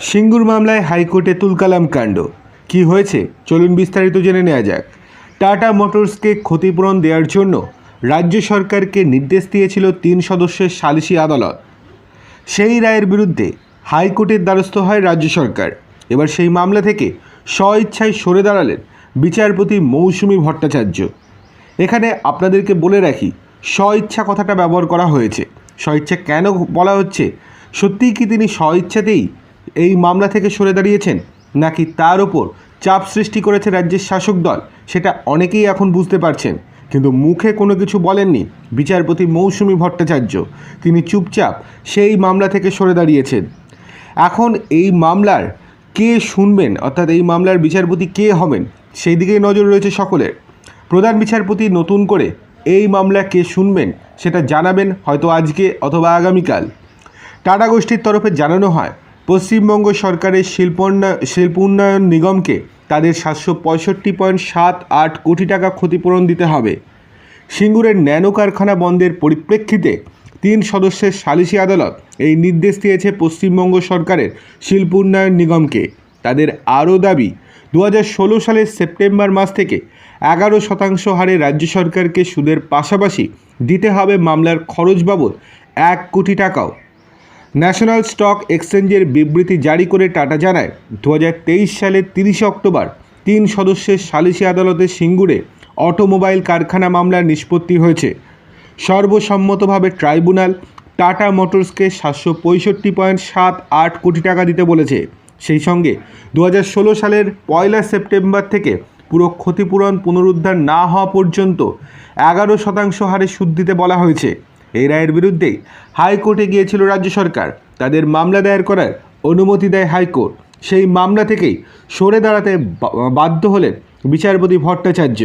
সিঙ্গুর মামলায় হাইকোর্টে তুলকালাম কাণ্ড। কি হয়েছে? চলুন বিস্তারিত জেনে নেওয়া যাক। টাটা মোটরসকে ক্ষতিপূরণ দেওয়ার জন্য রাজ্য সরকারকে নির্দেশ দিয়েছিল তিন সদস্যের সালিসি আদালত। সেই রায়ের বিরুদ্ধে হাইকোর্টের দ্বারস্থ হয় রাজ্য সরকার। এবার সেই মামলা থেকে স্বইচ্ছায় সরে দাঁড়ালেন বিচারপতি মৌসুমী ভট্টাচার্য। এখানে আপনাদেরকে বলে রাখি, স্বইচ্ছা কথাটা ব্যবহার করা হয়েছে। স্বইচ্ছা কেন বলা হচ্ছে? সত্যিই কি তিনি স্বইচ্ছাতেই এই মামলা থেকে সরে দাঁড়িয়েছেন? নাকি তার ওপর চাপ সৃষ্টি করেছে রাজ্যের শাসক দল? সেটা অনেকেই এখন বুঝতে পারছেন। কিন্তু মুখে কোনো কিছু বলেননি বিচারপতি মৌসুমী ভট্টাচার্য। তিনি চুপচাপ সেই মামলা থেকে সরে দাঁড়িয়েছেন। এখন এই মামলার কে শুনবেন? অর্থাৎ এই মামলার বিচারপতি কে হবেন? সেই দিকেই নজর রয়েছে সকলের। প্রধান বিচারপতি নতুন করে এই মামলা কে শুনবেন সেটা জানাবেন হয়তো আজকে অথবা আগামীকাল। টাটা গোষ্ঠীর তরফে জানানো হয় পশ্চিমবঙ্গ সরকারের শিল্পোন্নয়ন শিল্প উন্নয়ন নিগমকে তাদের সাতশো পঁয়ষট্টি পয়েন্ট সাত আট কোটি টাকা ক্ষতিপূরণ দিতে হবে। সিঙ্গুরের ন্যানো কারখানা বন্ধের পরিপ্রেক্ষিতে তিন সদস্যের সালিসি আদালত এই নির্দেশ দিয়েছে পশ্চিমবঙ্গ সরকারের শিল্প উন্নয়ন নিগমকে। তাদের আরও দাবি দু হাজার ষোলো সালের সেপ্টেম্বর মাস থেকে এগারো শতাংশ হারে রাজ্য সরকারকে সুদের পাশাপাশি দিতে হবে মামলার খরচ বাবদ এক কোটি টাকাও। ন্যাশনাল স্টক এক্সচেঞ্জের বিবৃতি জারি করে টাটা জানায় দু হাজার তেইশ সালের তিরিশে অক্টোবর তিন সদস্যের সালিসি আদালতে সিঙ্গুরে অটোমোবাইল কারখানা মামলার নিষ্পত্তি হয়েছে। সর্বসম্মতভাবে ট্রাইব্যুনাল টাটা মোটরসকে সাতশো পঁয়ষট্টি পয়েন্ট সাত আট কোটি টাকা দিতে বলেছে। সেই সঙ্গে দু হাজার ষোলো সালের পয়লা সেপ্টেম্বর থেকে পুরো ক্ষতিপূরণ পুনরুদ্ধার না হওয়া পর্যন্ত এগারো শতাংশ হারে সুদ দিতে বলা হয়েছে। এই রায়ের বিরুদ্ধে হাইকোর্টে গিয়েছিল রাজ্য সরকার। তাদের মামলা দায়ের করার অনুমতি দেয় হাইকোর্ট। সেই মামলা থেকেই সরে দাঁড়াতে বাধ্য হলেন বিচারপতি ভট্টাচার্য।